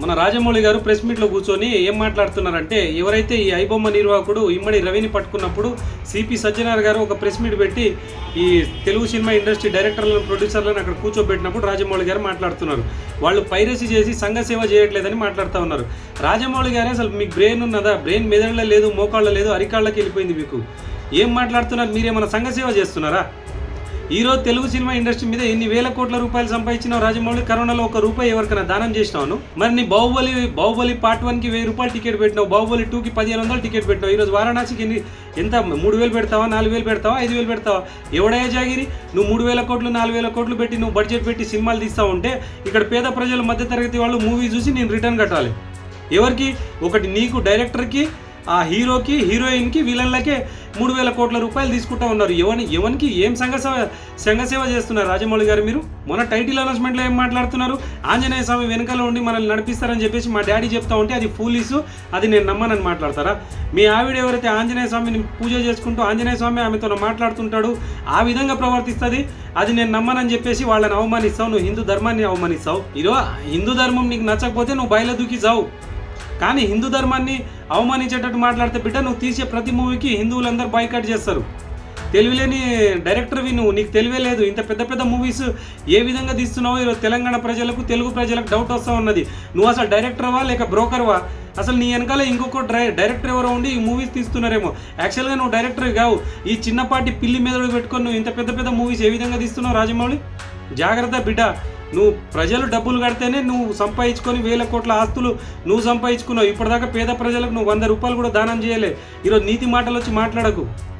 మన రాజమౌళి గారు ప్రెస్ మీట్లో కూర్చొని ఏం మాట్లాడుతున్నారంటే ఎవరైతే ఈ ఐబొమ్మ నిర్వాహకుడు ఇమ్మడి రవిని పట్టుకున్నప్పుడు సిపి సజ్జనార్ గారు ఒక ప్రెస్ మీట్ పెట్టి ఈ తెలుగు సినిమా ఇండస్ట్రీ డైరెక్టర్లను ప్రొడ్యూసర్లను అక్కడ కూర్చోబెట్టినప్పుడు రాజమౌళి గారు మాట్లాడుతున్నారు. వాళ్ళు పైరసీ చేసి సంఘ సేవ చేయట్లేదని మాట్లాడుతూ ఉన్నారు. రాజమౌళి గారే అసలు మీకు బ్రెయిన్ ఉన్నదా? బ్రెయిన్ మెదడులో లేదు మోకాళ్ళ లేదు అరికాళ్ళకి వెళ్ళిపోయింది మీకు. ఏం మాట్లాడుతున్నారు? మీరేమైనా సంఘ సేవ చేస్తున్నారా? ఈరోజు తెలుగు సినిమా ఇండస్ట్రీ మీద ఎన్ని వేల కోట్ల రూపాయలు సంపాదించిన రాజమౌళి కరోనాలో ఒక రూపాయి ఎవరికైనా దానం చేసినావు మరి నీ బాహుబలి బాహుబలి పార్ట్ వన్కి వెయ్యి రూపాయలు టికెట్ పెట్టినావు బాహుబలి టూ కి పదిహేను వందలు టికెట్ పెట్టినావు. ఈ రోజు వారణాసికి ఎన్ని ఎంత? మూడు వేలు పెడతావా నాలుగు వేలు పెడతావా ఐదు వేలు పెడతావా? ఎవడయ్యా జాగిరి? నువ్వు మూడు వేల కోట్లు నాలుగు వేల కోట్లు పెట్టి నువ్వు బడ్జెట్ పెట్టి సినిమాలు తీస్తావు ఉంటే ఇక్కడ పేద ప్రజలు మధ్యతరగతి వాళ్ళు మూవీ చూసి నేను రిటర్న్ కట్టాలి. ఎవరికి? ఒకటి నీకు డైరెక్టర్కి ఆ హీరోకి హీరోయిన్కి విలన్లకే మూడు వేల కోట్ల రూపాయలు తీసుకుంటా ఉన్నారు. ఎవరి ఎవరికి ఏం సంఘ సేవ సంఘ సేవ చేస్తున్నారు రాజమౌళి గారు మీరు? మొన్న టైటిల్ అనౌన్స్మెంట్లో ఏం మాట్లాడుతున్నారు? ఆంజనేయ స్వామి వెనకాల ఉండి మనల్ని నడిపిస్తారని చెప్పేసి మా డాడీ చెప్తా ఉంటే అది ఫూలీసు అది నేను నమ్మనని మాట్లాడతారా? మీ ఆవిడ ఎవరైతే ఆంజనేయ స్వామిని పూజ చేసుకుంటూ ఆంజనేయ స్వామి ఆమెతో మాట్లాడుతుంటాడు ఆ విధంగా ప్రవర్తిస్తుంది? అది నేను నమ్మనని చెప్పేసి వాళ్ళని అవమానిస్తావు నువ్వు హిందూ ధర్మాన్ని అవమానిస్తావు. ఈరోజు హిందూ ధర్మం నీకు నచ్చకపోతే నువ్వు బయలు దూకి జావు. కానీ హిందూ ధర్మాన్ని అవమానించేటట్టు మాట్లాడితే బిడ్డ నువ్వు తీసే ప్రతి మూవీకి హిందువులందరూ బాయ్కాట్ చేస్తారు. తెలివిలేని డైరెక్టర్వి నువ్వు నీకు తెలివే లేదు. ఇంత పెద్ద పెద్ద మూవీస్ ఏ విధంగా తీస్తున్నావో ఈరోజు తెలంగాణ ప్రజలకు తెలుగు ప్రజలకు డౌట్ వస్తూ ఉన్నది. నువ్వు అసలు డైరెక్టర్వా లేక బ్రోకర్వా అసలు నీ వెనకాల ఇంకొక డై డైరెక్టర్ ఎవరో ఉండి ఈ మూవీస్ తీస్తున్నారేమో. యాక్చువల్గా నువ్వు డైరెక్టర్ కావు. ఈ చిన్నపాటి పిల్లి మెదడు పెట్టుకొని నువ్వు ఇంత పెద్ద పెద్ద మూవీస్ ఏ విధంగా తీస్తున్నావు రాజమౌళి? జాగ్రత్త బిడ్డ. నువ్వు ప్రజలు డబ్బులు కడితేనే నువ్వు సంపాదించుకొని వేల కోట్ల ఆస్తులు నువ్వు సంపాదించుకున్నావు. ఇప్పటిదాకా పేద ప్రజలకు నువ్వు వంద రూపాయలు కూడా దానం చేయలే. ఈరోజు నీతి మాటలు వచ్చి మాట్లాడకు.